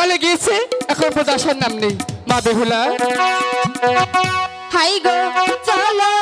সকালে গিয়েছে এখন পর্যন্ত আসার নাম নেই। মা বেহুলা। হাই গো চলো।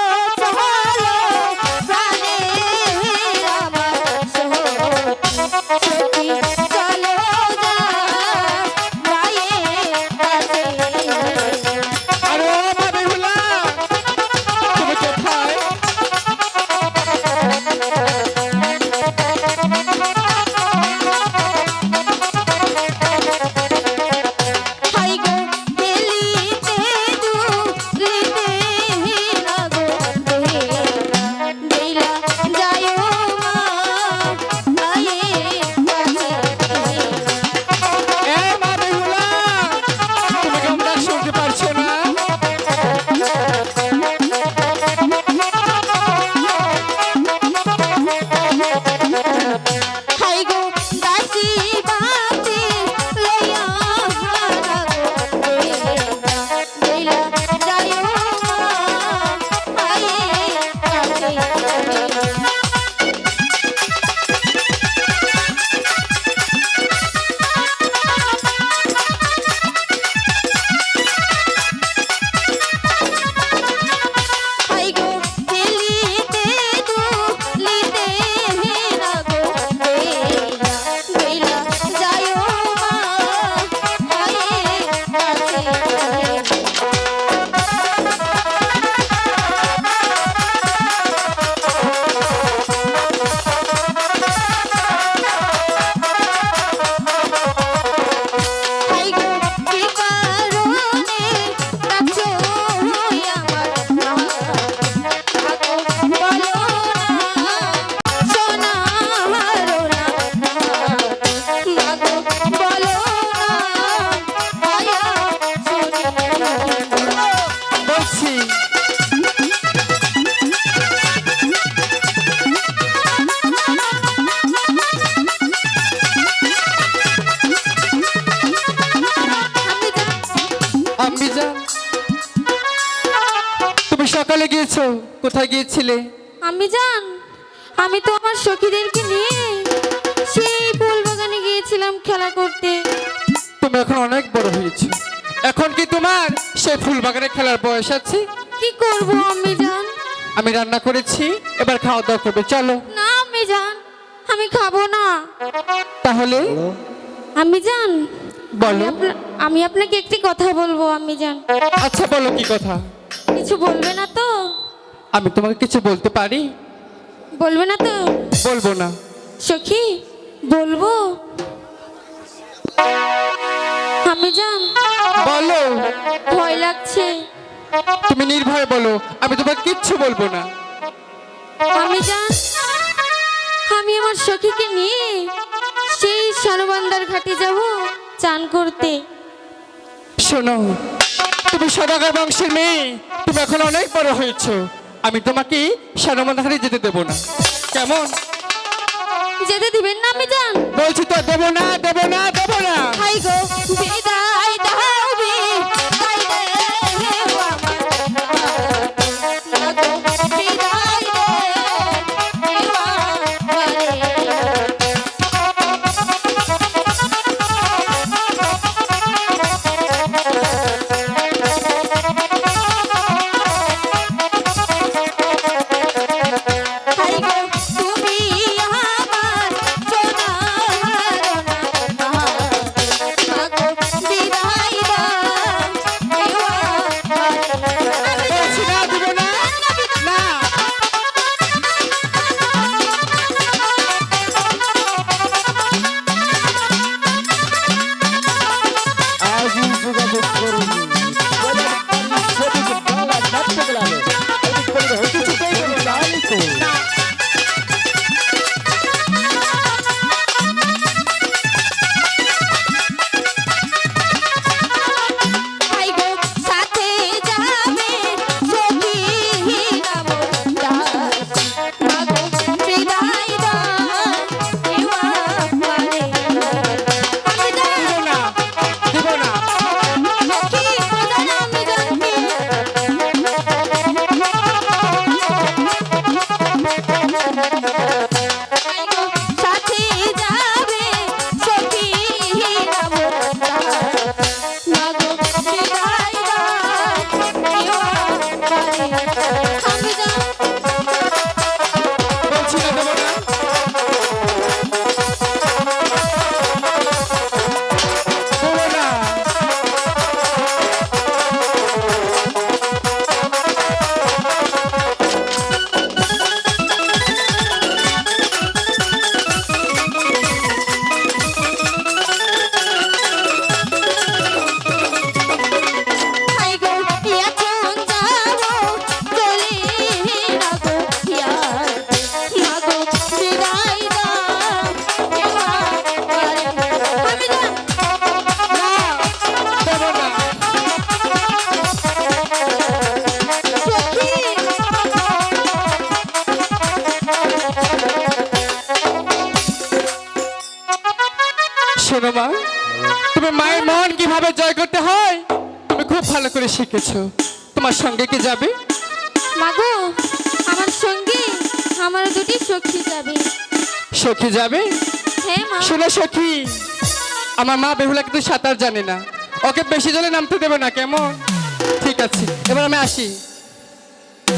গিয়েছো কোথায় গিয়েছিলে? আমি জান আমি তো আমার সখীদেরকে নিয়ে সেই ফুল বাগানে গিয়েছিলাম খেলা করতে। তুমি এখন অনেক বড় হয়েছো। এখন কি তোমার সেই ফুল বাগানে খেলার বয়স আছে? কি করব আমি জান? আমি রান্না করেছি এবার খাওয়া দাওয়া করবে চলো। না আমি জান আমি খাব না। তাহলে? আমি জান বলো। আমি আপনাকে একটি কথা বলব আমি জান। আচ্ছা বলো কি কথা? কিছু বলবে না তো? আমি তোমাকে কিছু বলতে পারি? বলবে না তো। বলব না। সখী বলব। আমি জান বলো। ভয় লাগছে। তুমি নির্ভয় বলো আমি তোমাকে কিচ্ছু বলব না। আমি জান আমি আমার সখীকে নিয়ে সেই সানুবান্দার ঘাটে যাব চান করতে। শোনো তুমি সদাগর বংশের মেয়ে তুমি এখন অনেক বড় হয়েছো। আমি তোমাকে সারমাধারে যেতে দেবো না। কেমন? যেতে দিবেন না আমি জান বলছি তো দেবো না দেবো না দেবো না। হাই গো বিদায় Yeah. শিখেছো? তোমার সঙ্গে কি যাবে? মাগো আমার সঙ্গে আমার দুটি সখী যাবে। সখী যাবে? হ্যাঁ মা। শোনো সখী আমার মা বেহুলা কিন্তু সাঁতার জানে না। ওকে বেশি জলে নামতে দেবে না কেমন? ঠিক আছে এবার আমি আসি।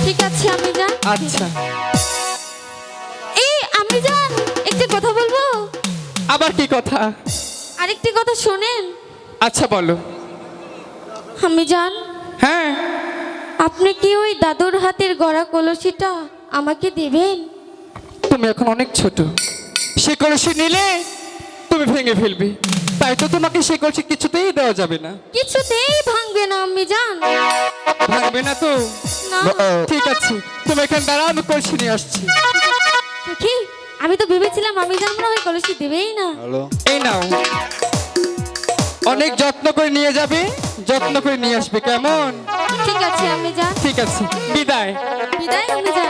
ঠিক আছে আমি যান আচ্ছা। এই আমি যান একটি কথা বলব? আবার কি কথা? আরেকটি কথা শোনেন। আচ্ছা বলো। আমি যান হ্যাঁ। আপনি কি ওই দাদুর হাতের গড়া কলসিটা আমাকে দেবেন? তুমি এখন অনেক ছোট। সে কলসি নিলে তুমি ভেঙে ফেলবে। তাই তো তোমাকে সে কলসি কিছুতেই দেওয়া যাবে না। কিছুতেই ভাঙবে না আমি যান ভাঙবে না তো? না। ঠিক আছে। তুমি এখানে দাঁড়াও আমি কলসি নিয়ে আসছি। কি? আমি তো ভেবেছিলাম আমি যান না ওই কলসি দেবেই না। এই নাও। অনেক যত্ন করে নিয়ে যাবে। যত্ন করে নিয়ে আসবে কেমন? ঠিক আছে আমি যা ঠিক আছে বিদায়। বিদায় আমি যা